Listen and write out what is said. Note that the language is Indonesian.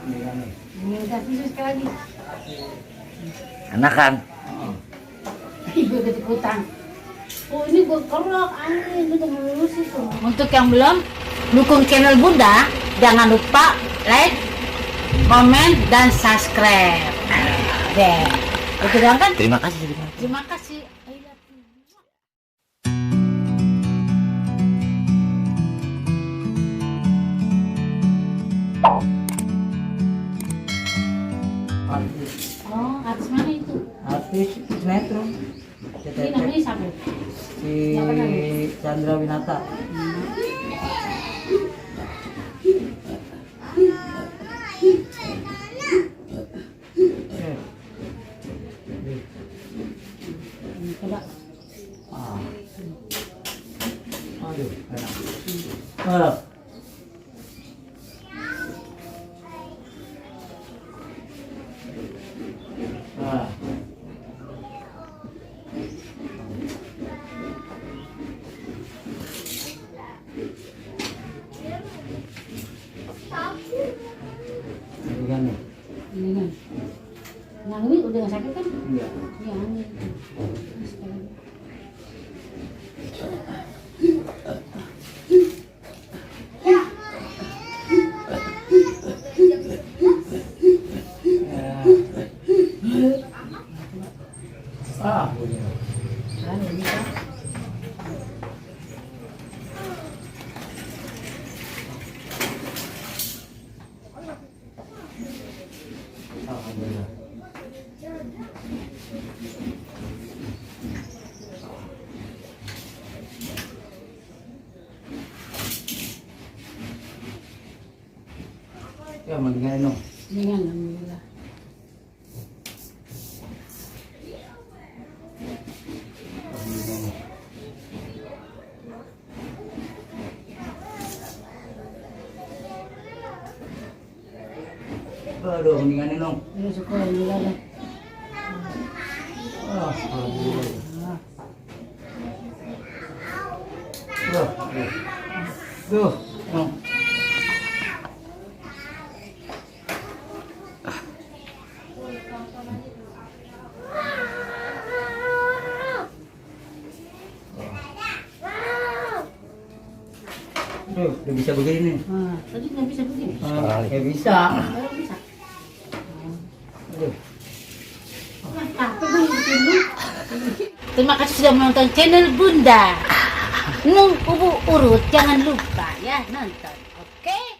Tapi sekali lagi. Anakan. Ibu ikut-ikutan. Oh ini gue kerok, aneh, ini udah lulus itu. Untuk yang belum, dukung channel Bunda, jangan lupa like, komen, dan subscribe. Deh, itu doang kan? Terima kasih. Terima kasih. Terima sinetron Ini namanya siapa? si Chandra Winata Hmm, Coba. ah. aduh enak ah. Kan nih? Ini kan. Ini udah nggak sakit kan? Enggak. Iya, ini. Sekali lagi. Ah, Kan, ini kan. Alhamdulillah. Ya, mendingan no. Ini kan, alhamdulillah. Aduh, mendingan. Ini syukur, alhamdulillah. lah. Ah, alhamdulillah. Duh, duh. Duh. Duh, udah bisa begini. Ah, tadi nggak bisa begini. Ah, ya bisa. Terima kasih sudah menonton channel Bunda. Nung urut jangan lupa ya nonton. Oke?